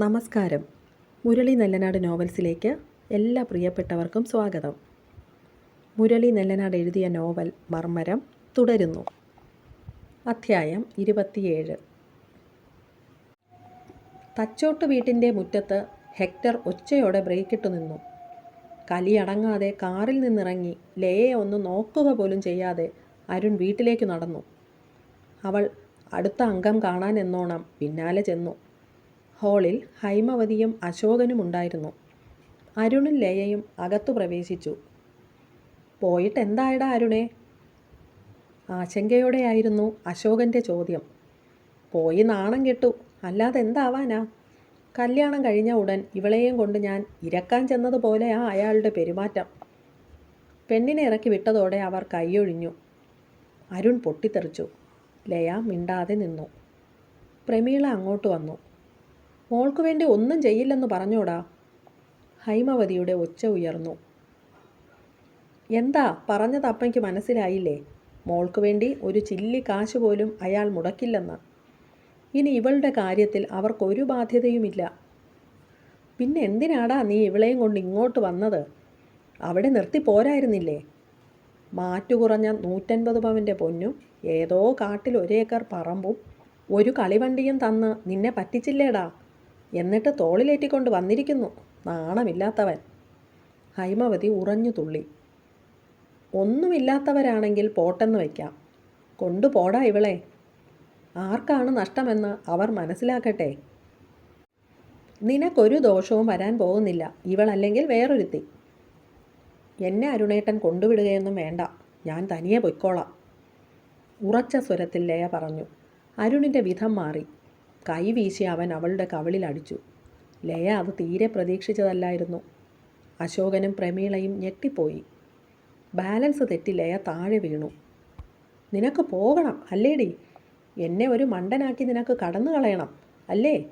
നമസ്കാരം. മുരളി നെല്ലനാട് നോവൽസിലേക്ക് എല്ലാ പ്രിയപ്പെട്ടവർക്കും സ്വാഗതം. മുരളി നെല്ലനാട് എഴുതിയ നോവൽ മർമ്മരം തുടരുന്നു. അധ്യായം ഇരുപത്തിയേഴ്. തച്ചോട്ട് വീട്ടിന്റെ മുറ്റത്ത് ഹെക്ടർ ഒച്ചയോടെ ബ്രേക്കിട്ട് നിന്നു. കലിയടങ്ങാതെ കാറിൽ നിന്നിറങ്ങി ലയെ ഒന്ന് നോക്കുക പോലും ചെയ്യാതെ അരുൺ വീട്ടിലേക്ക് നടന്നു. അവൾ അടുത്ത അംഗം കാണാനെന്നോണം പിന്നാലെ ചെന്നു. ഹാളിൽ ഹൈമവതിയും അശോകനും ഉണ്ടായിരുന്നു. അരുണും ലയയും അകത്തു പ്രവേശിച്ചു. പോയിട്ട് എന്തായടാ അരുണേ? ആശങ്കയോടെയായിരുന്നു അശോകന്റെ ചോദ്യം. പോയി നാണം കെട്ടു. അല്ലാതെ എന്താവാനാ? കല്യാണം കഴിഞ്ഞ ഉടൻ ഇവളെയും കൊണ്ട് ഞാൻ ഇരക്കാൻ ആ അയാളുടെ പെരുമാറ്റം. പെണ്ണിനെ ഇറക്കി വിട്ടതോടെ അവർ കൈയൊഴിഞ്ഞു. അരുൺ പൊട്ടിത്തെറിച്ചു. ലയ മിണ്ടാതെ നിന്നു. പ്രമീള അങ്ങോട്ട് വന്നു. മോൾക്ക് വേണ്ടി ഒന്നും ചെയ്യില്ലെന്ന് പറഞ്ഞോടാ. ഹൈമവതിയുടെ ഒച്ച ഉയർന്നു. എന്താ പറഞ്ഞത് അപ്പയ്ക്ക് മനസ്സിലായില്ലേ? മോൾക്ക് വേണ്ടി ഒരു ചില്ലി കാശ് പോലും അയാൾ മുടക്കില്ലെന്ന്. ഇനി ഇവളുടെ കാര്യത്തിൽ അവർക്കൊരു ബാധ്യതയുമില്ല. പിന്നെ എന്തിനാടാ നീ ഇവളെയും കൊണ്ട് ഇങ്ങോട്ട് വന്നത്? അവിടെ നിർത്തി പോരായിരുന്നില്ലേ? മാറ്റുകുറഞ്ഞ നൂറ്റൻപത് പവന്റെ പൊന്നും ഏതോ കാട്ടിൽ ഒരേക്കർ പറമ്പും ഒരു കളിവണ്ടിയും തന്ന് നിന്നെ പറ്റിച്ചില്ലേടാ. എന്നിട്ട് തോളിലേറ്റിക്കൊണ്ട് വന്നിരിക്കുന്നു. നാണമില്ലാത്തവൻ. ഹൈമവതി ഉറഞ്ഞു തുള്ളി. ഒന്നുമില്ലാത്തവരാണെങ്കിൽ പോട്ടെന്ന് വയ്ക്കാം. കൊണ്ടുപോടാ ഇവളെ. ആർക്കാണ് നഷ്ടമെന്ന് അവർ മനസ്സിലാക്കട്ടെ. നിനക്കൊരു ദോഷവും വരാൻ പോകുന്നില്ല. ഇവളല്ലെങ്കിൽ വേറൊരുത്തി. എന്നെ അരുണേട്ടൻ കൊണ്ടുവിടുകയൊന്നും വേണ്ട. ഞാൻ തനിയെ പൊയ്ക്കോളാം. ഉറച്ച സ്വരത്തിൽ ലയ പറഞ്ഞു. അരുണിന്റെ വിധം മാറി. കൈ വീശി അവൻ അവളുടെ കവളിൽ അടിച്ചു. ലയ അത് തീരെ പ്രതീക്ഷിച്ചതല്ലായിരുന്നു. അശോകനും പ്രമീളയും ഞെട്ടിപ്പോയി. ബാലൻസ് തെറ്റി ലയ താഴെ വീണു. നിനക്ക് പോകണം അല്ലേടി? എന്നെ ഒരു മണ്ടനാക്കി നിനക്ക് കടന്നു കളയണം അല്ലേ?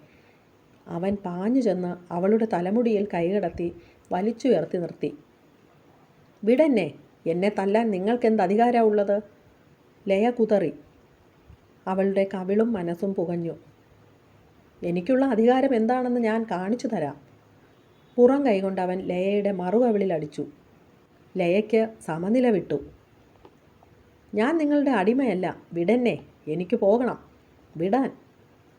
അവൻ പാഞ്ഞു ചെന്ന് അവളുടെ തലമുടിയിൽ കൈകടത്തി വലിച്ചുയർത്തി നിർത്തി. വിടന്നെ എന്നെ തല്ലാൻ നിങ്ങൾക്കെന്ത് അധികാരമുള്ളത് ലയ കുതറി. അവളുടെ കവിളും മനസ്സും പുകഞ്ഞു. എനിക്കുള്ള അധികാരം എന്താണെന്ന് ഞാൻ കാണിച്ചു തരാം. പുറം കൈകൊണ്ട് അവൻ ലയയുടെ മറുകവിളിൽ അടിച്ചു. ലയയ്ക്ക് സമനില വിട്ടു. ഞാൻ നിങ്ങളുടെ അടിമയല്ല. വിടന്നെ. എനിക്ക് പോകണം. വിടാൻ.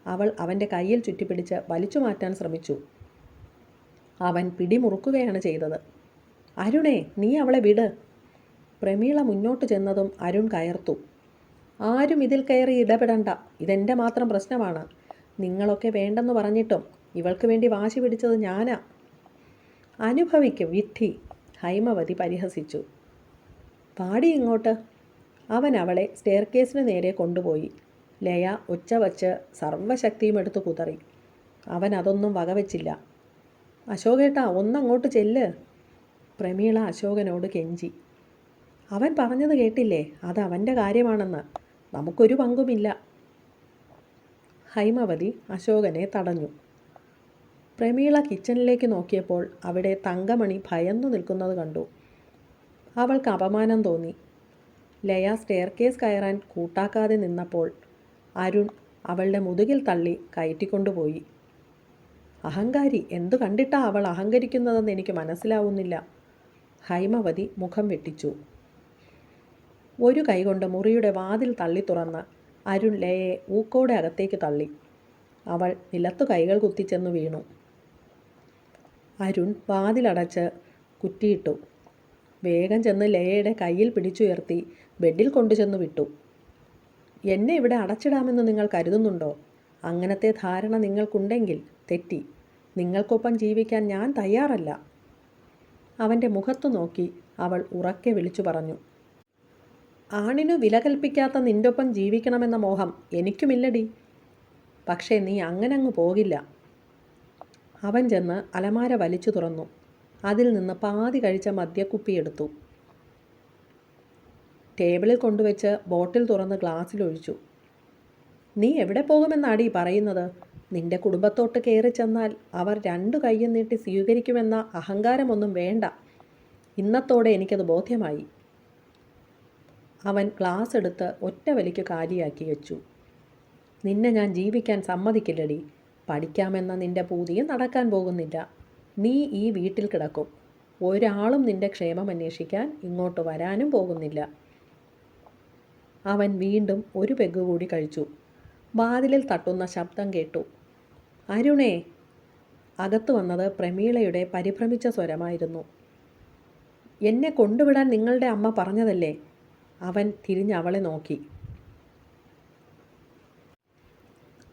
അവൾ അവന്റെ കയ്യിൽ ചുറ്റിപ്പിടിച്ച് വലിച്ചു മാറ്റാൻ ശ്രമിച്ചു. അവൻ പിടിമുറുക്കുകയാണ് ചെയ്തത്. അരുണേ നീ അവളെ വിട്. പ്രമീള മുന്നോട്ട് ചെന്നതും അരുൺ കയർത്തു. ആരും ഇതിൽ കയറി ഇടപെടണ്ട. ഇതെന്റെ മാത്രം പ്രശ്നമാണ്. നിങ്ങളൊക്കെ വേണ്ടെന്ന് പറഞ്ഞിട്ടും ഇവൾക്ക് വേണ്ടി വാശി പിടിച്ചത് ഞാനാ. അനുഭവിക്കും വിധി. ഹൈമവതി പരിഹസിച്ചു. പാടി ഇങ്ങോട്ട്. അവൻ അവളെ സ്റ്റെയർ കേസിന് നേരെ കൊണ്ടുപോയി. ലയ ഒച്ച വച്ച് സർവശക്തിയും എടുത്ത് കുതറി. അവൻ അതൊന്നും വകവെച്ചില്ല. അശോകേട്ടാ ഒന്നങ്ങോട്ട് ചെല്ല്. പ്രമീള അശോകനോട് കെഞ്ചി. അവൻ പറഞ്ഞത് കേട്ടില്ലേ? അത് അവന്റെ കാര്യമാണെന്ന്. നമുക്കൊരു പങ്കുമില്ല. ഹൈമവതി അശോകനെ തടഞ്ഞു. പ്രമീള കിച്ചണിലേക്ക് നോക്കിയപ്പോൾ അവിടെ തങ്കമണി ഭയന്നു നിൽക്കുന്നത് കണ്ടു. അവൾക്ക് അപമാനം തോന്നി. ലയ സ്റ്റെയർ കേസ് കയറാൻ കൂട്ടാക്കാതെ നിന്നപ്പോൾ അരുൺ അവളുടെ മുതുകിൽ തള്ളി കയറ്റിക്കൊണ്ടുപോയി. അഹങ്കാരി എന്തു കണ്ടിട്ടാ അവൾ അഹങ്കരിക്കുന്നതെന്ന് എനിക്ക് മനസ്സിലാവുന്നില്ല. ഹൈമവതി മുഖം വെട്ടിച്ചു. ഒരു കൈകൊണ്ട് മുറിയുടെ വാതിൽ തള്ളി തുറന്ന് അരുൺ ലയെ ഊക്കോടെ അകത്തേക്ക് തള്ളി. അവൾ നിലത്തു കൈകൾ കുത്തിച്ചെന്ന് വീണു. അരുൺ വാതിലടച്ച് കുറ്റിയിട്ടു. വേഗം ചെന്ന് ലയയുടെ കയ്യിൽ പിടിച്ചുയർത്തി ബെഡിൽ കൊണ്ടുചെന്ന് വിട്ടു. എന്നെ ഇവിടെ അടച്ചിടാമെന്ന് നിങ്ങൾ കരുതുന്നുണ്ടോ? അങ്ങനത്തെ ധാരണ നിങ്ങൾക്കുണ്ടെങ്കിൽ തെറ്റി. നിങ്ങൾക്കൊപ്പം ജീവിക്കാൻ ഞാൻ തയ്യാറല്ല. അവന്റെ മുഖത്തു നോക്കി അവൾ ഉറക്കെ വിളിച്ചു പറഞ്ഞു. ആണിനു വില കൽപ്പിക്കാത്ത നിന്റൊപ്പം ജീവിക്കണമെന്ന മോഹം എനിക്കുമില്ലടി. പക്ഷേ നീ അങ്ങനെ അങ്ങ് പോകില്ല. അവൻ ചെന്ന് അലമാര വലിച്ചു തുറന്നു. അതിൽ നിന്ന് പാതി കഴിച്ച മദ്യക്കുപ്പിയെടുത്തു ടേബിളിൽ കൊണ്ടുവച്ച് ബോട്ടിൽ തുറന്ന് ഗ്ലാസ്സിലൊഴിച്ചു നീ എവിടെ പോകുമെന്നാടി പറയുന്നത്? നിന്റെ കുടുംബത്തോട്ട് കയറി ചെന്നാൽ അവർ രണ്ടു കൈയും നീട്ടി സ്വീകരിക്കുമെന്ന അഹങ്കാരമൊന്നും വേണ്ട. ഇന്നത്തോടെ എനിക്കത് ബോധ്യമായി. അവൻ ഗ്ലാസ് എടുത്ത് ഒറ്റ വലിക്ക് കാലിയാക്കി വെച്ചു. നിന്നെ ഞാൻ ജീവിക്കാൻ സമ്മതിക്കില്ലടി. പഠിക്കാമെന്ന നിന്റെ പൂതിയും നടക്കാൻ പോകുന്നില്ല. നീ ഈ വീട്ടിൽ കിടക്കും. ഒരാളും നിന്റെ ക്ഷേമം അന്വേഷിക്കാൻ ഇങ്ങോട്ട് വരാനും പോകുന്നില്ല. അവൻ വീണ്ടും ഒരു പെഗ് കൂടി കഴിച്ചു. വാതിലിൽ തട്ടുന്ന ശബ്ദം കേട്ടു. അരുണേ. അകത്തു വന്നത് പ്രമീളയുടെ പരിഭ്രമിച്ച സ്വരമായിരുന്നു. എന്നെ കൊണ്ടുവിടാൻ നിങ്ങളുടെ അമ്മ പറഞ്ഞതല്ലേ? അവൻ തിരിഞ്ഞ് അവളെ നോക്കി.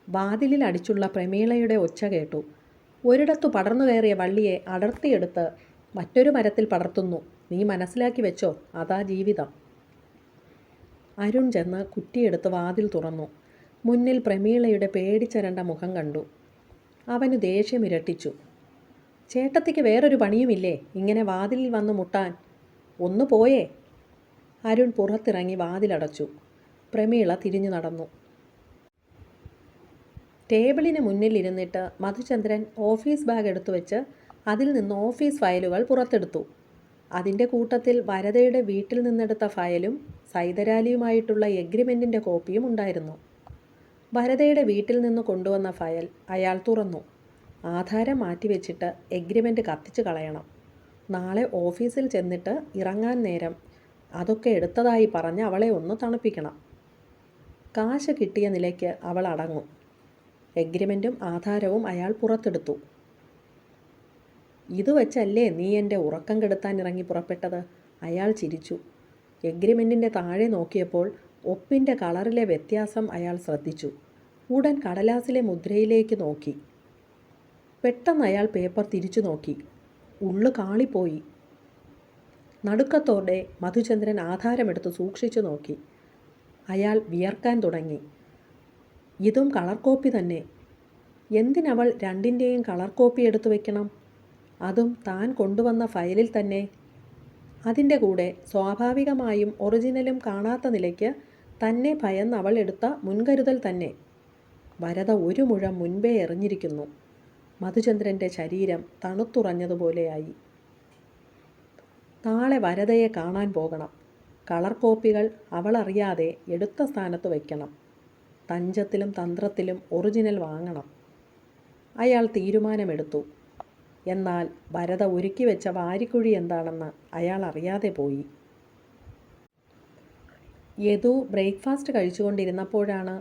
വാതിലിൽ അടിച്ചുള്ള പ്രമീളയുടെ ഒച്ച കേട്ടു. ഒരിടത്തു പടർന്നു കയറിയ വള്ളിയെ അടർത്തിയെടുത്ത് മറ്റൊരു മരത്തിൽ പടർത്തുന്നു. നീ മനസ്സിലാക്കി വെച്ചോ? അതാ ജീവിതം. അരുൺ ചെന്ന് കുറ്റിയെടുത്ത് വാതിൽ തുറന്നു. മുന്നിൽ പ്രമീളയുടെ പേടിച്ചരണ്ട മുഖം കണ്ടു. അവന് ദേഷ്യം ഇരട്ടിച്ചു. ചേട്ടത്തിക്ക് വേറൊരു പണിയുമില്ലേ? ഇങ്ങനെ വാതിലിൽ വന്ന് മുട്ടാൻ. ഒന്ന് പോയേ. അരുൺ പുറത്തിറങ്ങി വാതിലടച്ചു. പ്രമീള തിരിഞ്ഞു നടന്നു. ടേബിളിന് മുന്നിൽ ഇരുന്നിട്ട് മധുചന്ദ്രൻ ഓഫീസ് ബാഗ് എടുത്തു വെച്ച് അതിൽ നിന്ന് ഓഫീസ് ഫയലുകൾ പുറത്തെടുത്തു. അതിന്റെ കൂട്ടത്തിൽ വരദയുടെ വീട്ടിൽ നിന്നെടുത്ത ഫയലും സൈതരാലിയുമായിട്ടുള്ള എഗ്രിമെന്റിന്റെ കോപ്പിയും ഉണ്ടായിരുന്നു. വരദയുടെ വീട്ടിൽ നിന്ന് കൊണ്ടുവന്ന ഫയൽ അയാൾ തുറന്നു. ആധാരം മാറ്റിവെച്ചിട്ട് എഗ്രിമെന്റ് കത്തിച്ച് കളയണം. നാളെ ഓഫീസിൽ ചെന്നിട്ട് ഇറങ്ങാൻ നേരം അതൊക്കെ എടുത്തതായി പറഞ്ഞ് അവളെ ഒന്ന് തണുപ്പിക്കണം. കാശ് കിട്ടിയ നിലയ്ക്ക് അവൾ അടങ്ങും. എഗ്രിമെന്റും ആധാരവും അയാൾ പുറത്തെടുത്തു. ഇത് വെച്ചല്ലേ നീ എന്റെ ഉറക്കം കെടുത്താൻ ഇറങ്ങി പുറപ്പെട്ടത്? അയാൾ ചിരിച്ചു. എഗ്രിമെന്റിന്റെ താഴെ നോക്കിയപ്പോൾ ഒപ്പിന്റെ കളറിലെ വ്യത്യാസം അയാൾ ശ്രദ്ധിച്ചു. ഉടൻ കടലാസിലെ മുദ്രയിലേക്ക് നോക്കി. പെട്ടെന്ന് അയാൾ പേപ്പർ തിരിച്ചു നോക്കി. ഉള്ളു കാളിപ്പോയി. നടുക്കത്തോടെ മധുചന്ദ്രൻ ആധാരമെടുത്ത് സൂക്ഷിച്ചു നോക്കി. അയാൾ വിയർക്കാൻ തുടങ്ങി. ഇതും കളർ കോപ്പി തന്നെ. എന്തിനവൾ രണ്ടിന്റെയും കളർ കോപ്പി എടുത്തു വെക്കണം? അതും താൻ കൊണ്ടുവന്ന ഫയലിൽ തന്നെ. അതിന്റെ കൂടെ സ്വാഭാവികമായും ഒറിജിനലും കാണാത്ത നിലയ്ക്ക് തന്നെ ഭയന്ന് അവൾ എടുത്ത മുൻകരുതൽ തന്നെ. വരത ഒരു മുഴം മുൻപേ എറിഞ്ഞിരിക്കുന്നു. മധുചന്ദ്രന്റെ ശരീരം തണുത്തുറഞ്ഞതുപോലെയായി. നാളെ വരതയെ കാണാൻ പോകണം. കളർ കോപ്പികൾ അവളറിയാതെ എടുത്ത സ്ഥാനത്ത് വയ്ക്കണം. തഞ്ചത്തിലും തന്ത്രത്തിലും ഒറിജിനൽ വാങ്ങണം. അയാൾ തീരുമാനമെടുത്തു. എന്നാൽ ഭരത ഒരുക്കി വെച്ച വാരിക്കുഴി എന്താണെന്ന് അയാൾ അറിയാതെ പോയി. യദു ബ്രേക്ക്ഫാസ്റ്റ് കഴിച്ചുകൊണ്ടിരുന്നപ്പോഴാണ്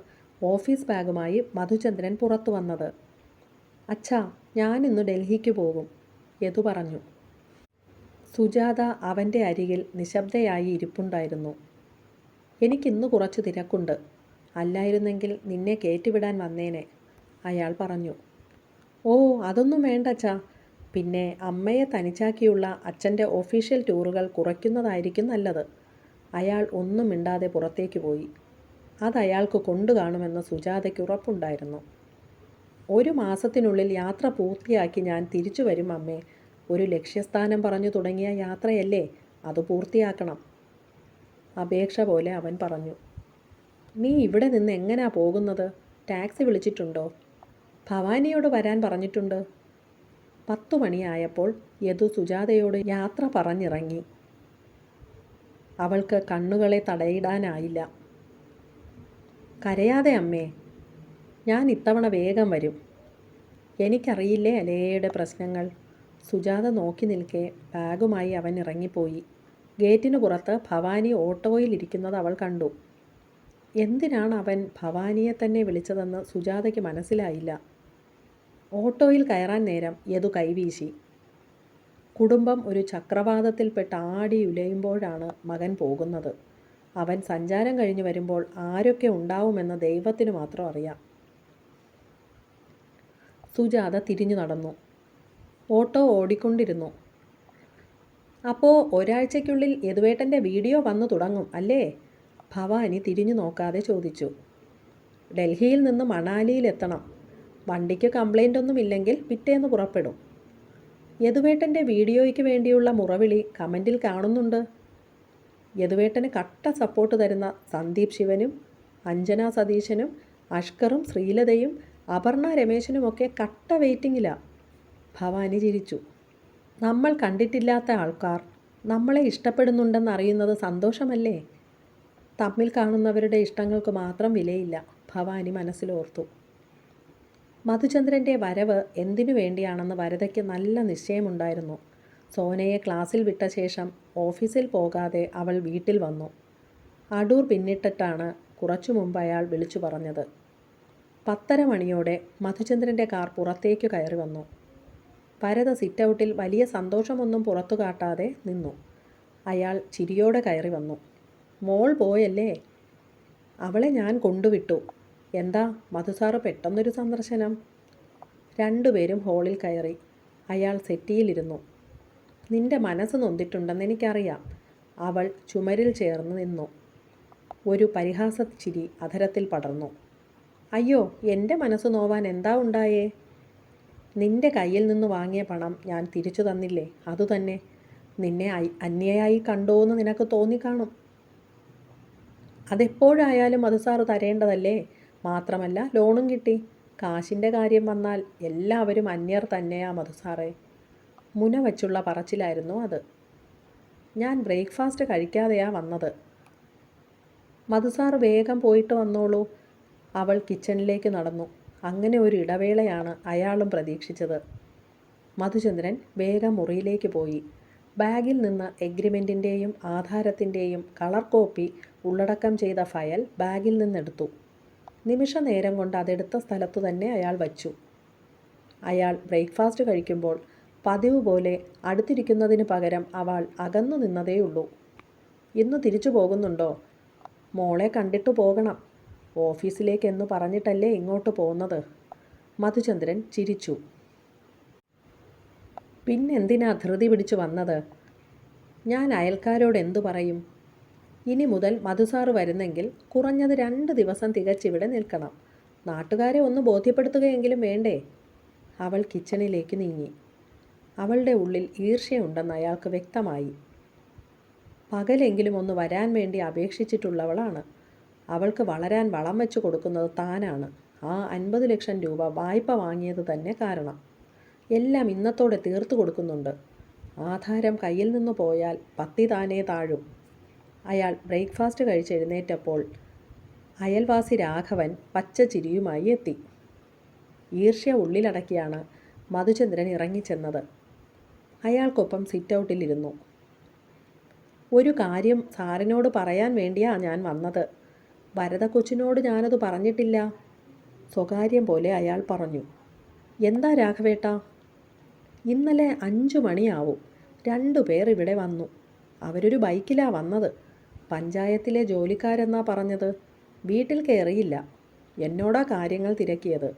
ഓഫീസ് ബാഗുമായി മധുചന്ദ്രൻ പുറത്തു വന്നത്. അച്ഛാ ഞാനിന്ന് ഡൽഹിക്ക് പോകും യദു പറഞ്ഞു. സുജാത അവന്റെ അരികിൽ നിശബ്ദയായി ഇരിപ്പുണ്ടായിരുന്നു. എനിക്കിന്ന് കുറച്ച് തിരക്കുണ്ട്. അല്ലായിരുന്നെങ്കിൽ നിന്നെ കയറ്റിവിടാൻ വന്നേനെ അയാൾ പറഞ്ഞു. ഓ അതൊന്നും വേണ്ട അച്ഛാ. പിന്നെ അമ്മയെ തനിച്ചാക്കിയുള്ള അച്ഛന്റെ ഒഫീഷ്യൽ ടൂറുകൾ കുറയ്ക്കുന്നതായിരിക്കും നല്ലത്. അയാൾ ഒന്നും മിണ്ടാതെ പുറത്തേക്ക് പോയി. അതയാൾക്ക് കൊണ്ടു കാണുമെന്ന് സുജാതയ്ക്ക് ഉറപ്പുണ്ടായിരുന്നു. ഒരു മാസത്തിനുള്ളിൽ യാത്ര പൂർത്തിയാക്കി ഞാൻ തിരിച്ചു വരും അമ്മേ. ഒരു ലക്ഷ്യസ്ഥാനം പറഞ്ഞു തുടങ്ങിയ യാത്രയല്ലേ? അത് പൂർത്തിയാക്കണം. അപേക്ഷ പോലെ അവൻ പറഞ്ഞു. നീ ഇവിടെ നിന്ന് എങ്ങനാ പോകുന്നത്? ടാക്സി വിളിച്ചിട്ടുണ്ടോ? ഭവാനിയോട് വരാൻ പറഞ്ഞിട്ടുണ്ട്. പത്തു മണിയായപ്പോൾ യദു സുജാതയോട് യാത്ര പറഞ്ഞിറങ്ങി. അവൾക്ക് കണ്ണുകളെ തടയിടാനായില്ല. കരയാതെ അമ്മേ ഞാൻ ഇത്തവണ വേഗം വരും. എനിക്കറിയില്ലേ അലേയുടെ പ്രശ്നങ്ങൾ? സുജാത നോക്കി നിൽക്കെ ബാഗുമായി അവൻ ഇറങ്ങിപ്പോയി. ഗേറ്റിന് പുറത്ത് ഭവാനി ഓട്ടോയിൽ ഇരിക്കുന്നത് അവൾ കണ്ടു. എന്തിനാണ് അവൻ ഭവാനിയെ തന്നെ വിളിച്ചതെന്ന് സുജാതയ്ക്ക് മനസ്സിലായില്ല. ഓട്ടോയിൽ കയറാൻ നേരം യതു കൈവീശി. കുടുംബം ഒരു ചക്രവാതത്തിൽപ്പെട്ട് ആടി ഉലയുമ്പോഴാണ് മകൻ പോകുന്നത്. അവൻ സഞ്ചാരം കഴിഞ്ഞു വരുമ്പോൾ ആരൊക്കെ ഉണ്ടാവുമെന്ന് ദൈവത്തിന് മാത്രം അറിയാം. സുജാത തിരിഞ്ഞു നടന്നു. ഓട്ടോ ഓടിക്കൊണ്ടിരുന്നു. അപ്പോൾ ഒരാഴ്ചയ്ക്കുള്ളിൽ യദുവേട്ടന്റെ വീഡിയോ വന്നു തുടങ്ങും അല്ലേ? ഭവാനി തിരിഞ്ഞു നോക്കാതെ ചോദിച്ചു. ഡൽഹിയിൽ നിന്ന് മണാലിയിലെത്തണം. വണ്ടിക്ക് കംപ്ലൈന്റ് ഒന്നും ഇല്ലെങ്കിൽ പിറ്റേന്ന് പുറപ്പെടും. യദുവേട്ടന്റെ വീഡിയോയ്ക്ക് വേണ്ടിയുള്ള മുറവിളി കമന്റിൽ കാണുന്നുണ്ട്. യദുവേട്ടന് കട്ട സപ്പോർട്ട് തരുന്ന സന്ദീപ് ശിവനും അഞ്ജന സതീശനും അഷ്കറും ശ്രീലതയും അപർണ രമേശനുമൊക്കെ കട്ട വെയിറ്റിങ്ങിലാണ് ഭവാനി ചിരിച്ചു. നമ്മൾ കണ്ടിട്ടില്ലാത്ത ആൾക്കാർ നമ്മളെ ഇഷ്ടപ്പെടുന്നുണ്ടെന്ന് അറിയുന്നത് സന്തോഷമല്ലേ? തമ്മിൽ കാണുന്നവരുടെ ഇഷ്ടങ്ങൾക്ക് മാത്രം വിലയില്ല ഭവാനി മനസ്സിലോർത്തു. മധുചന്ദ്രന്റെ വരവ് എന്തിനു വേണ്ടിയാണെന്ന് വരതയ്ക്ക് നല്ല നിശ്ചയമുണ്ടായിരുന്നു. സോനയെ ക്ലാസ്സിൽ വിട്ട ശേഷം ഓഫീസിൽ പോകാതെ അവൾ വീട്ടിൽ വന്നു. അടൂർ പിന്നിട്ടിട്ടാണ് കുറച്ചു മുമ്പ് അയാൾ വിളിച്ചു പറഞ്ഞത്. പത്തര മണിയോടെ മധുചന്ദ്രന്റെ കാർ പുറത്തേക്ക് കയറി വന്നു. ഭരത സിറ്റൗട്ടിൽ വലിയ സന്തോഷമൊന്നും പുറത്തു കാട്ടാതെ നിന്നു. അയാൾ ചിരിയോടെ കയറി വന്നു. മോൾ പോയല്ലേ? അവളെ ഞാൻ കൊണ്ടുവിട്ടു. എന്താ മധുസാറ് പെട്ടെന്നൊരു സന്ദർശനം? രണ്ടുപേരും ഹോളിൽ കയറി. അയാൾ സെറ്റിയിലിരുന്നു. നിന്റെ മനസ്സ് നൊന്തിട്ടുണ്ടെന്ന് എനിക്കറിയാം. അവൾ ചുമരിൽ ചേർന്ന് നിന്നു. ഒരു പരിഹാസ ചിരി അധരത്തിൽ പടർന്നു. അയ്യോ എന്റെ മനസ്സ് നോവാൻ എന്താ ഉണ്ടായേ? നിന്റെ കയ്യിൽ നിന്ന് വാങ്ങിയ പണം ഞാൻ തിരിച്ചു തന്നില്ലേ? അതുതന്നെ നിന്നെ അന്യയായി കണ്ടോന്ന് നിനക്ക് തോന്നിക്കാണും. അതെപ്പോഴായാലും അത് സാറ് തരേണ്ടതല്ലേ? മാത്രമല്ല ലോണും കിട്ടി. കാശിന്റെ കാര്യം വന്നാൽ എല്ലാവരും അന്യർ തന്നെയാ മധുസാറേ മുന വച്ചുള്ള പറച്ചിലായിരുന്നു അത്. ഞാൻ ബ്രേക്ക്ഫാസ്റ്റ് കഴിക്കാതെയാ വന്നത്. മധുസാർ വേഗം പോയിട്ട് വന്നോളൂ. അവൾ കിച്ചണിലേക്ക് നടന്നു. അങ്ങനെ ഒരു ഇടവേളയാണ് അയാളും പ്രതീക്ഷിച്ചത്. മധുചന്ദ്രൻ വേഗം മുറിയിലേക്ക് പോയി. ബാഗിൽ നിന്ന് എഗ്രിമെന്റിന്റെയും ആധാരത്തിന്റെയും കളർ കോപ്പി ഉള്ളടക്കം ചെയ്ത ഫയൽ ബാഗിൽ നിന്നെടുത്തു. നിമിഷ നേരം കൊണ്ട് അതെടുത്ത സ്ഥലത്തു തന്നെ അയാൾ വച്ചു. അയാൾ ബ്രേക്ക്ഫാസ്റ്റ് കഴിക്കുമ്പോൾ പതിവ് പോലെ അടുത്തിരിക്കുന്നതിന് പകരം അവൾ അകന്നു നിന്നതേയുള്ളൂ. ഇന്ന് തിരിച്ചു പോകുന്നുണ്ടോ? മോളെ കണ്ടിട്ട് പോകണം. ഓഫീസിലേക്ക് എന്ന് പറഞ്ഞിട്ടല്ലേ ഇങ്ങോട്ട് പോകുന്നത് മധുചന്ദ്രൻ ചിരിച്ചു. പിന്നെന്തിനാ ധൃതി പിടിച്ചു വന്നത്? ഞാൻ അയൽക്കാരോട് എന്തു പറയും? ഇനി മുതൽ മധുസാറ് വരുന്നെങ്കിൽ കുറഞ്ഞത് രണ്ട് ദിവസം തികച്ചിവിടെ നിൽക്കണം. നാട്ടുകാരെ ഒന്ന് ബോധ്യപ്പെടുത്തുകയെങ്കിലും വേണ്ടേ? അവൾ കിച്ചണിലേക്ക് നീങ്ങി. അവളുടെ ഉള്ളിൽ ഈർഷ്യയുണ്ടെന്ന് അയാൾക്ക് വ്യക്തമായി. പകലെങ്കിലും ഒന്ന് വരാൻ വേണ്ടി അപേക്ഷിച്ചിട്ടുള്ളവളാണ്. അവൾക്ക് വളരാൻ വളം വെച്ച് കൊടുക്കുന്നത് താനാണ്. ആ അൻപത് ലക്ഷം രൂപ വായ്പ വാങ്ങിയത് തന്നെ കാരണം. എല്ലാം ഇന്നത്തോടെ തീർത്തു കൊടുക്കുന്നുണ്ട്. ആധാരം കയ്യിൽ നിന്ന് പോയാൽ പത്തി താനേ താഴും. അയാൾ ബ്രേക്ക്ഫാസ്റ്റ് കഴിച്ച് എഴുന്നേറ്റപ്പോൾ അയൽവാസി രാഘവൻ പച്ച ചിരിയുമായി എത്തി. ഈർഷ്യ ഉള്ളിലടക്കിയാണ് മധുചന്ദ്രൻ ഇറങ്ങിച്ചെന്നത്. അയാൾക്കൊപ്പം സിറ്റൗട്ടിലിരുന്നു. ഒരു കാര്യം സാറിനോട് പറയാൻ വേണ്ടിയാണ് ഞാൻ വന്നത്. ഭരത കൊച്ചിനോട് ഞാനത് പറഞ്ഞിട്ടില്ല. സ്വകാര്യം പോലെ അയാൾ പറഞ്ഞു. എന്താ രാഘവേട്ട? ഇന്നലെ അഞ്ചു മണിയാവും. രണ്ടു പേർ ഇവിടെ വന്നു. അവരൊരു ബൈക്കിലാ വന്നത്. പഞ്ചായത്തിലെ ജോലിക്കാരെന്നാ പറഞ്ഞത്? വീട്ടിൽ കയറിയില്ല എന്നോടാ കാര്യങ്ങൾ തിരക്കിയത്?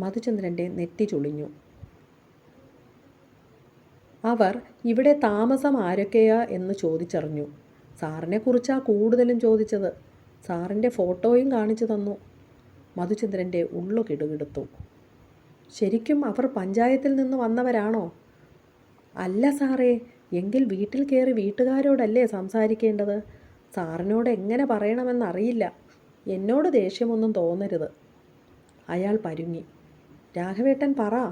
മധുചന്ദ്രന്റെ നെറ്റി ചുളിഞ്ഞു. അവർ ഇവിടെ താമസം ആരൊക്കെയാ എന്ന് ചോദിച്ചറിഞ്ഞു. സാറിനെക്കുറിച്ചാ കൂടുതലും ചോദിച്ചത്? സാറിന്റെ ഫോട്ടോയും കാണിച്ചു തന്നു. മധുചന്ദ്രന്റെ ഉള്ളു കിടുകിടുത്തു. ശരിക്കും അവർ പഞ്ചായത്തിൽ നിന്ന് വന്നവരാണോ? അല്ല സാറേ എങ്കിൽ വീട്ടിൽ കയറി വീട്ടുകാരോടല്ലേ സംസാരിക്കേണ്ടത്? സാറിനോട് എങ്ങനെ പറയണമെന്നറിയില്ല. എന്നോട് ദേഷ്യമൊന്നും തോന്നരുത്. അയാൾ പരുങ്ങി. രാഘവേട്ടൻ പറ.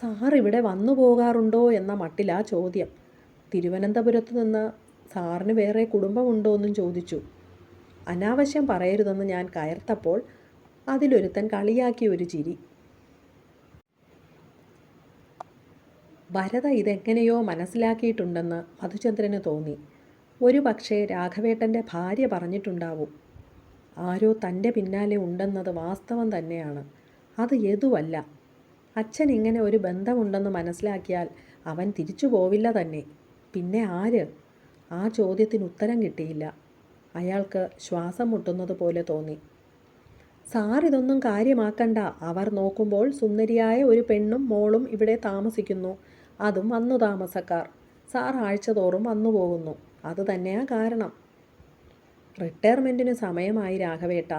സാർ ഇവിടെ വന്നു പോകാറുണ്ടോ എന്ന മട്ടിലാ ചോദ്യം. തിരുവനന്തപുരത്തു നിന്ന് സാറിന് വേറെ കുടുംബമുണ്ടോ എന്നും ചോദിച്ചു. അനാവശ്യം പറയരുതെന്ന് ഞാൻ കയർത്തപ്പോൾ അതിലൊരുത്തൻ കളിയാക്കിയ ഒരു ചിരി. ഭരത ഇതെങ്ങനെയോ മനസ്സിലാക്കിയിട്ടുണ്ടെന്ന് മധുചന്ദ്രന് തോന്നി. ഒരു പക്ഷേ രാഘവേട്ടന്റെ ഭാര്യ പറഞ്ഞിട്ടുണ്ടാവും. ആരോ തന്റെ പിന്നാലെ ഉണ്ടെന്നത് വാസ്തവം തന്നെയാണ്. അത് ഏതുവല്ല. അച്ഛൻ ഇങ്ങനെ ഒരു ബന്ധമുണ്ടെന്ന് മനസ്സിലാക്കിയാൽ അവൻ തിരിച്ചു പോവില്ല തന്നെ. പിന്നെ ആര്? ആ ചോദ്യത്തിന് ഉത്തരം കിട്ടിയില്ല. അയാൾക്ക് ശ്വാസം മുട്ടുന്നത് പോലെ തോന്നി. സാർ ഇതൊന്നും കാര്യമാക്കണ്ട. അവർ നോക്കുമ്പോൾ സുന്ദരിയായ ഒരു പെണ്ണും മോളും ഇവിടെ താമസിക്കുന്നു. അതും വന്നു താമസക്കാർ. സാർ ആഴ്ച തോറും വന്നു പോകുന്നു. അത് തന്നെയാ കാരണം. റിട്ടയർമെന്റിന് സമയമായി രാഘവേട്ട.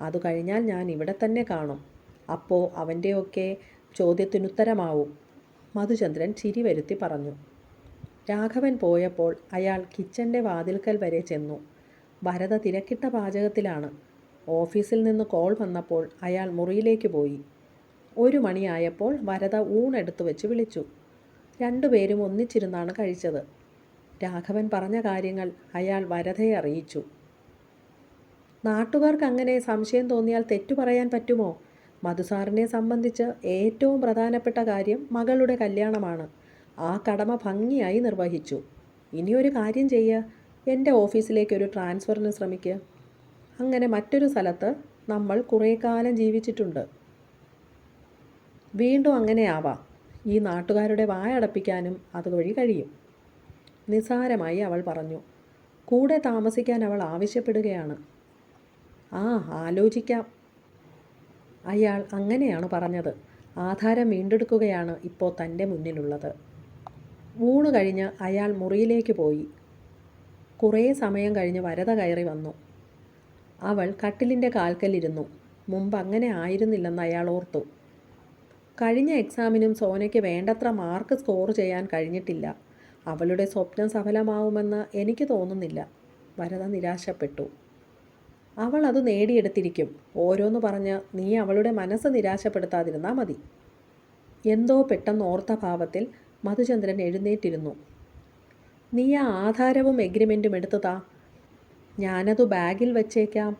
അത് കഴിഞ്ഞാൽ ഞാൻ ഇവിടെ തന്നെ കാണും. അപ്പോൾ അവന്റെയൊക്കെ ചോദ്യത്തിനുത്തരമാവും മധുചന്ദ്രൻ ചിരി വരുത്തി പറഞ്ഞു. രാഘവൻ പോയപ്പോൾ അയാൾ കിച്ചന്റെ വാതിൽക്കൽ വരെ ചെന്നു. ഭരത തിരക്കിട്ട പാചകത്തിലാണ്. ഓഫീസിൽ നിന്ന് കോൾ വന്നപ്പോൾ അയാൾ മുറിയിലേക്ക് പോയി. ഒരു മണിയായപ്പോൾ വരദ ഊണെടുത്തു വെച്ച് വിളിച്ചു. രണ്ടുപേരും ഒന്നിച്ചിരുന്നാണ് കഴിച്ചത്. രാഘവൻ പറഞ്ഞ കാര്യങ്ങൾ അയാൾ വരദയെ അറിയിച്ചു. നാട്ടുകാർക്ക് അങ്ങനെ സംശയം തോന്നിയാൽ തെറ്റു പറയാൻ പറ്റുമോ? മധുസാറിനെ സംബന്ധിച്ച് ഏറ്റവും പ്രധാനപ്പെട്ട കാര്യം മകളുടെ കല്യാണമാണ്. ആ കടമ ഭംഗിയായി നിർവഹിച്ചു. ഇനിയൊരു കാര്യം ചെയ്യുക എന്റെ ഓഫീസിലേക്ക് ഒരു ട്രാൻസ്ഫറിന് ശ്രമിക്കുക അങ്ങനെ മറ്റൊരു സ്ഥലത്ത് നമ്മൾ കുറേ കാലം ജീവിച്ചിട്ടുണ്ട്. വീണ്ടും അങ്ങനെ ആവാം. ഈ നാട്ടുകാരുടെ വായടപ്പിക്കാനും അതുവഴി കഴിയും. നിസാരമായി അവൾ പറഞ്ഞു. കൂടെ താമസിക്കാൻ അവൾ ആവശ്യപ്പെടുകയാണ്. ആ ആലോചിക്കാം. അയാൾ അങ്ങനെയാണ് പറഞ്ഞത്. ആധാരം വീണ്ടെടുക്കുകയാണ് ഇപ്പോൾ തന്റെ മുന്നിലുള്ളത്. ഊണ് കഴിഞ്ഞ് അയാൾ മുറിയിലേക്ക് പോയി. കുറേ സമയം കഴിഞ്ഞ് വരത കയറി വന്നു. അവൾ കട്ടിലിന്റെ കാൽക്കലിരുന്നു മുമ്പ് അങ്ങനെ ആയിരുന്നില്ലെന്ന് അയാൾ ഓർത്തു. കഴിഞ്ഞ എക്സാമിനും സോനയ്ക്ക് വേണ്ടത്ര മാർക്ക് സ്കോർ ചെയ്യാൻ കഴിഞ്ഞിട്ടില്ല. അവളുടെ സ്വപ്നം സഫലമാവുമെന്ന് എനിക്ക് തോന്നുന്നില്ല. വരത നിരാശപ്പെട്ടു. അവൾ അത് നേടിയെടുത്തിരിക്കും. ഓരോന്ന് പറഞ്ഞ് നീ അവളുടെ മനസ്സ് നിരാശപ്പെടുത്താതിരുന്നാൽ മതി. എന്തോ പെട്ടെന്ന് ഓർത്ത ഭാവത്തിൽ മധുചന്ദ്രൻ എഴുന്നേറ്റിരുന്നു. നീ ആ ആധാരവും എഗ്രിമെന്റും എടുത്തതാ? ഞാനത് ബാഗിൽ വച്ചേക്കാം.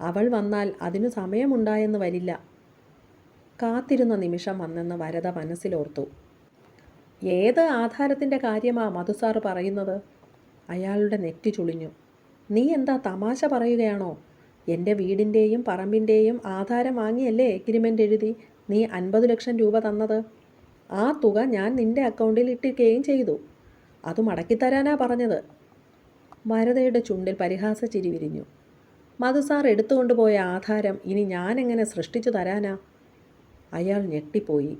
അവൾ വന്നാൽ അതിനു സമയമുണ്ടായെന്ന് വരില്ല. കാത്തിരുന്ന നിമിഷം വന്നെന്ന് വരത മനസ്സിലോർത്തു. ഏത് ആധാരത്തിന്റെ കാര്യമാ മധുസാറ് പറയുന്നത്? അയാളുടെ നെറ്റി ചുളിഞ്ഞു. നീ എന്താ തമാശ പറയുകയാണോ? എന്റെ വീടിന്റെയും പറമ്പിന്റെയും ആധാരം വാങ്ങിയല്ലേ എഗ്രിമെന്റ് എഴുതി? നീ അൻപത് ലക്ഷം രൂപ തന്നത്. ആ തുക ഞാൻ നിന്റെ അക്കൗണ്ടിൽ ഇട്ടിരിക്കുകയും ചെയ്തു. അത് മടക്കിത്തരാനാ പറഞ്ഞത്. വരതയുടെ ചുണ്ടിൽ പരിഹാസ ചിരി വിരിഞ്ഞു. മധുസാർ എടുത്തുകൊണ്ടുപോയ ആധാരം ഇനി ഞാനെങ്ങനെ സൃഷ്ടിച്ചു തരാനാ? അയാൾ ഞെട്ടിപ്പോയി.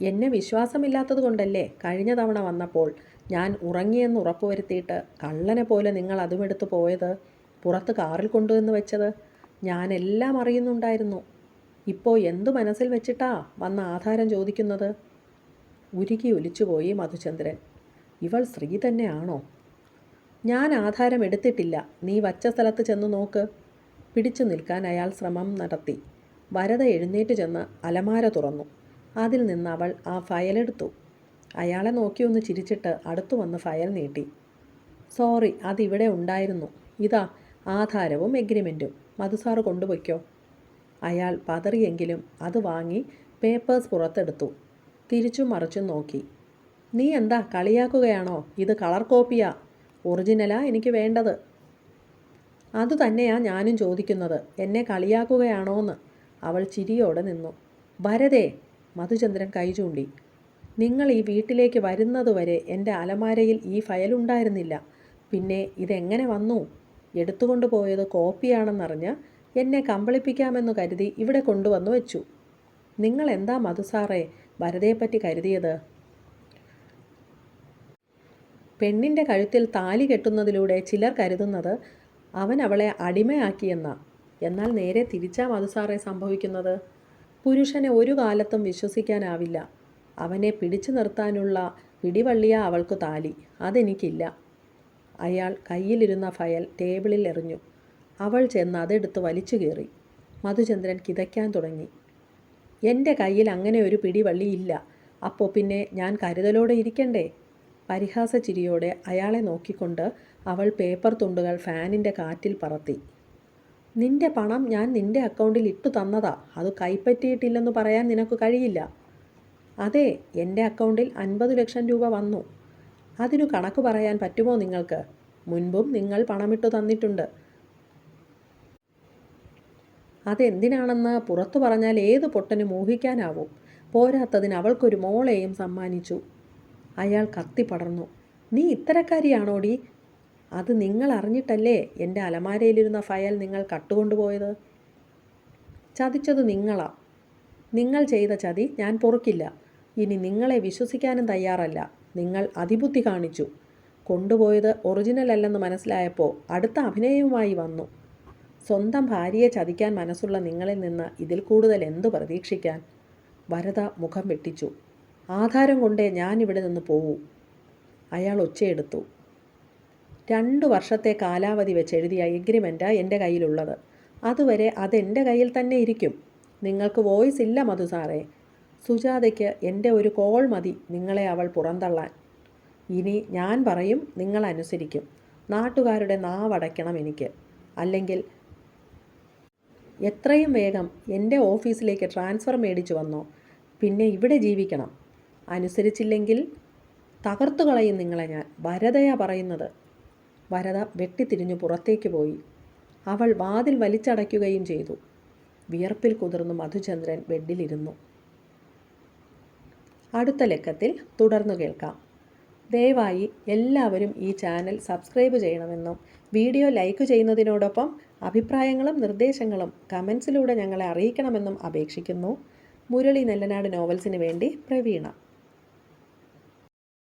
എന്നെ വിശ്വാസമില്ലാത്തത് കൊണ്ടല്ലേ കഴിഞ്ഞ തവണ വന്നപ്പോൾ ഞാൻ ഉറങ്ങിയെന്ന് ഉറപ്പുവരുത്തിയിട്ട് കള്ളനെ പോലെ നിങ്ങൾ അതുമെടുത്ത് പോയത് പുറത്ത് കാറിൽ കൊണ്ടുവന്ന് വെച്ചത്? ഞാനെല്ലാം അറിയുന്നുണ്ടായിരുന്നു. ഇപ്പോൾ എന്തു മനസ്സിൽ വെച്ചിട്ടാ വന്ന ആധാരം ചോദിക്കുന്നത്? ഉരുകി ഒലിച്ചുപോയി മധുചന്ദ്രൻ. ഇവൾ സ്ത്രീ തന്നെയാണോ? ഞാൻ ആധാരം എടുത്തിട്ടില്ല. നീ വച്ച സ്ഥലത്ത് ചെന്ന് നോക്ക്. പിടിച്ചു നിൽക്കാൻ അയാൾ ശ്രമം നടത്തി. വരത എഴുന്നേറ്റ് ചെന്ന് അലമാര തുറന്നു. അതിൽ നിന്ന് അവൾ ആ ഫയലെടുത്തു അയാളെ നോക്കി ഒന്ന് ചിരിച്ചിട്ട് അടുത്തു വന്ന് ഫയൽ നീട്ടി. സോറി അതിവിടെ ഉണ്ടായിരുന്നു. ഇതാ ആധാരവും എഗ്രിമെന്റും മധുസാറ് കൊണ്ടുപോയ്ക്കോ. അയാൾ പതറിയെങ്കിലും അത് വാങ്ങി പേപ്പേഴ്സ് പുറത്തെടുത്തു. തിരിച്ചും മറിച്ചും നോക്കി. നീ എന്താ കളിയാക്കുകയാണോ? ഇത് കളർ കോപ്പിയാ. ഒറിജിനലാ എനിക്ക് വേണ്ടത്. അതുതന്നെയാ ഞാനും ചോദിക്കുന്നത്. എന്നെ കളിയാക്കുകയാണോന്ന്. അവൾ ചിരിയോടെ നിന്നു. വരതേ മധുചന്ദ്രൻ കൈ ചൂണ്ടി. നിങ്ങൾ ഈ വീട്ടിലേക്ക് വരുന്നതുവരെ എന്റെ അലമാരയിൽ ഈ ഫയൽ ഉണ്ടായിരുന്നില്ല. പിന്നെ ഇതെങ്ങനെ വന്നു? എടുത്തുകൊണ്ട് പോയത് കോപ്പിയാണെന്നറിഞ്ഞ് എന്നെ കമ്പളിപ്പിക്കാമെന്ന് കരുതി ഇവിടെ കൊണ്ടുവന്നു വെച്ചു. നിങ്ങൾ എന്താ മധുസാറേ ഭരതയെപ്പറ്റി കരുതിയത്? പെണ്ണിന്റെ കഴുത്തിൽ താലി കെട്ടുന്നതിലൂടെ ചിലർ കരുതുന്നത് അവൻ അവളെ അടിമയാക്കിയെന്ന. എന്നാൽ നേരെ തിരിച്ചാ മധുസാറെ സംഭവിക്കുന്നത്? പുരുഷനെ ഒരു കാലത്തും വിശ്വസിക്കാനാവില്ല. അവനെ പിടിച്ചു നിർത്താനുള്ള പിടിവള്ളിയ അവൾക്ക് താലി. അതെനിക്കില്ല. അയാൾ കയ്യിലിരുന്ന ഫയൽ ടേബിളിൽ എറിഞ്ഞു. അവൾ ചെന്ന് അതെടുത്ത് വലിച്ചു കീറി. മധുചന്ദ്രൻ കിതയ്ക്കാൻ തുടങ്ങി. എന്റെ കയ്യിൽ അങ്ങനെ ഒരു പിടിവള്ളി ഇല്ല അപ്പോൾ പിന്നെ ഞാൻ കരുതലോടെ ഇരിക്കണ്ടേ? പരിഹാസ ചിരിയോടെ അയാളെ നോക്കിക്കൊണ്ട് അവൾ പേപ്പർ തുണ്ടുകൾ ഫാനിന്റെ കാറ്റിൽ പറത്തി. നിന്റെ പണം ഞാൻ നിന്റെ അക്കൗണ്ടിൽ ഇട്ടു തന്നതാ. അത് കൈപ്പറ്റിയിട്ടില്ലെന്ന് പറയാൻ നിനക്ക് കഴിയില്ല. അതെ എന്റെ അക്കൗണ്ടിൽ അൻപത് ലക്ഷം രൂപ വന്നു. അതിനു കണക്ക് പറയാൻ പറ്റുമോ നിങ്ങൾക്ക്? മുൻപും നിങ്ങൾ പണമിട്ടു തന്നിട്ടുണ്ട്. അതെന്തിനാണെന്ന് പുറത്തു പറഞ്ഞാൽ ഏത് പൊട്ടനും ഊഹിക്കാനാവും പോരാത്തതിന് അവൾക്കൊരു മോളെയും സമ്മാനിച്ചു. അയാൾ കത്തി പടർന്നു. നീ ഇത്തരക്കാരിയാണോടി? അത് നിങ്ങൾ അറിഞ്ഞിട്ടല്ലേ എന്റെ അലമാരയിലിരുന്ന ഫയൽ നിങ്ങൾ കട്ടുകൊണ്ടുപോയത്? ചതിച്ചത് നിങ്ങളാ. നിങ്ങൾ ചെയ്ത ചതി ഞാൻ പൊറുക്കില്ല. ഇനി നിങ്ങളെ വിശ്വസിക്കാനും തയ്യാറല്ല. നിങ്ങൾ അതിബുദ്ധി കാണിച്ചു. കൊണ്ടുപോയത് ഒറിജിനൽ അല്ലെന്ന് മനസ്സിലായപ്പോൾ അടുത്ത അഭിനയവുമായി വന്നു. സ്വന്തം ഭാര്യയെ ചതിക്കാൻ മനസ്സുള്ള നിങ്ങളിൽ നിന്ന് ഇതിൽ കൂടുതൽ എന്തു പ്രതീക്ഷിക്കാൻ? വരത മുഖം വെട്ടിച്ചു. ആധാരം കൊണ്ടേ ഞാൻ ഇവിടെ നിന്ന് പോവൂ. അയാൾ ഒച്ചയെടുത്തു. രണ്ട് വർഷത്തെ കാലാവധി വെച്ച് എഴുതിയ എഗ്രിമെന്റാണ് എന്റെ കയ്യിലുള്ളത്. അതുവരെ അതെന്റെ കയ്യിൽ തന്നെ ഇരിക്കും. നിങ്ങൾക്ക് വോയിസ് ഇല്ല മധു സാറേ. സുജാതയ്ക്ക് എന്റെ ഒരു കോൾ മതി നിങ്ങളെ അവൾ പുറന്തള്ളാൻ. ഇനി ഞാൻ പറയും നിങ്ങൾ അനുസരിക്കും നാട്ടുകാരുടെ നാവടയ്ക്കണം എനിക്ക്. അല്ലെങ്കിൽ എത്രയും വേഗം എന്റെ ഓഫീസിലേക്ക് ട്രാൻസ്ഫർ മേടിച്ചു വന്നോ? പിന്നെ ഇവിടെ ജീവിക്കണം. അനുസരിച്ചില്ലെങ്കിൽ തകർത്തു കളയും നിങ്ങളെ ഞാൻ. വരതയാ പറയുന്നത്. വരത വെട്ടിത്തിരിഞ്ഞു പുറത്തേക്ക് പോയി. അവൾ വാതിൽ വലിച്ചടയ്ക്കുകയും ചെയ്തു. വിയർപ്പിൽ കുതിർന്നു മധുചന്ദ്രൻ ബെഡിലിരുന്നു. അടുത്ത ലക്കത്തിൽ തുടർന്നു കേൾക്കാം. ദയവായി എല്ലാവരും ഈ ചാനൽ സബ്സ്ക്രൈബ് ചെയ്യണമെന്നും വീഡിയോ ലൈക്ക് ചെയ്യുന്നതിനോടൊപ്പം അഭിപ്രായങ്ങളും നിർദ്ദേശങ്ങളും കമൻസിലൂടെ ഞങ്ങളെ അറിയിക്കണമെന്നും അപേക്ഷിക്കുന്നു. മുരളി നെല്ലനാട് നോവൽസിന് വേണ്ടി പ്രവീണ.